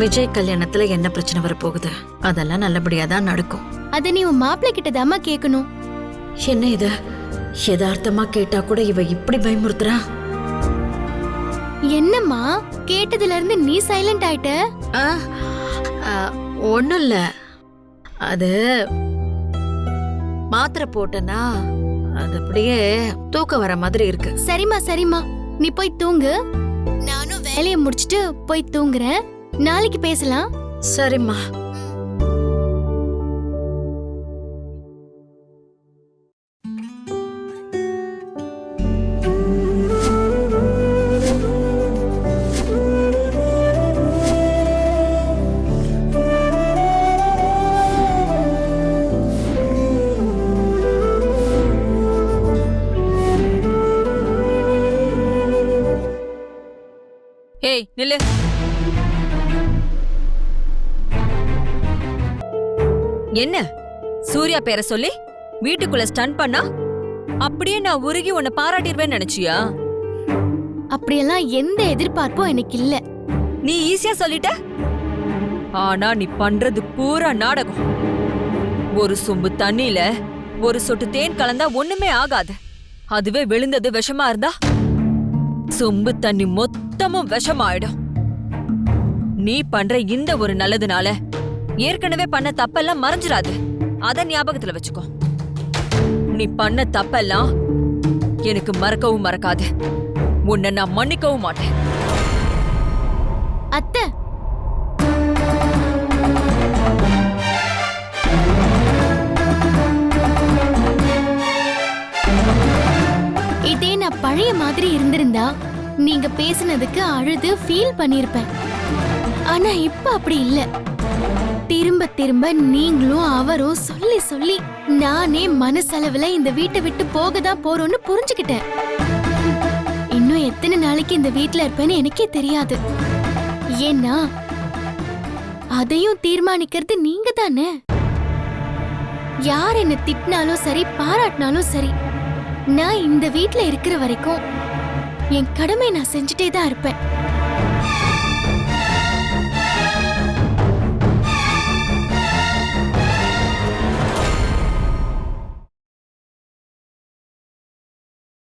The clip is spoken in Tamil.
விஜய் கல்யாணத்துல என்ன பிரச்சனை வரப்போகுது? அதெல்லாம் நல்லபடியா தான் நடக்கும். அத நீ உன் மாப்பிள்ளை கிட்ட தாம்மா கேட்கணும் என்ன இது? யதார்த்தமா கேட்டா கூட இவ இப்படி பயமுறுத்துறா? என்னம்மா? கேட்டதுல இருந்து நீ சைலண்ட் ஆயிட்ட? ஒண்ணும் இல்ல அது மாத்திரை போட்டனா அது அப்படியே தூக்கம் வர மாதிரி இருக்கு. சரிம்மா சரிம்மா. நீ போய் தூங்கு. நானும் வேலையை முடிச்சிட்டு போய் தூங்குறேன். நாளைக்கு பேசலாம். சரிம்மா. ஏய் நில்லு. என்ன? சூர்யா பேரை சொல்லி? வீட்டுக்குள்ள ஸ்டன் பண்ணா? அப்படியே நான் உருகி உன்னை பாராட்டிடுவேன்னு நினைச்சியா? அப்படியெல்லாம் எந்த எதிர்பார்ப்பும் எனக்கு இல்ல. நீ ஈஸியா சொல்லிட்ட? ஆனா நீ பண்றது பூரா நாடகம். ஒரு சொம்பு தண்ணியில ஒரு சொட்டு தேன் கலந்தா ஒண்ணுமே ஆகாது. அதுவே விழுந்தது விஷமா இருந்தா? சொம்பு தண்ணி மொத்தமும் விஷமாயிடும். நீ பண்ற இந்த ஒரு நல்லதுனால ஏற்கனவே பண்ண தப்பெல்லாம் மறைஞ்சிடாது அத ஞாபகத்துல வச்சுக்கோ. நீ பண்ண தப்பெல்லாம் எனக்கு மறக்கவும் மறக்காது. உன்னை நான் மன்னிக்கவும் மாட்டேன். அத்தை. இதே நான் பழைய மாதிரி இருந்திருந்தா நீங்க பேசினதுக்கு அழுது ஃபீல் பண்ணிருப்பேன். ஆனா இப்ப அப்படி இல்லை. திரும்ப திரும்ப நீங்களும் அவரும் சொல்லி சொல்லி நானே மனசளவுல இந்த வீட்டை விட்டு போக தான் போறோம்னு புரிஞ்சுக்கிட்டேன். இன்னும் எத்தனை நாளைக்கு இந்த வீட்ல இருப்பேன்னு எனக்கே தெரியாது. ஏன்னா அதையும் தீர்மானிக்கிறது நீங்க தானே யார் என்ன திட்டினாலும் சரி பாராட்டினாலும் சரி நான் இந்த வீட்ல இருக்கிற வரைக்கும் என் கடமை நான் செஞ்சுட்டே தான் இருப்பேன்.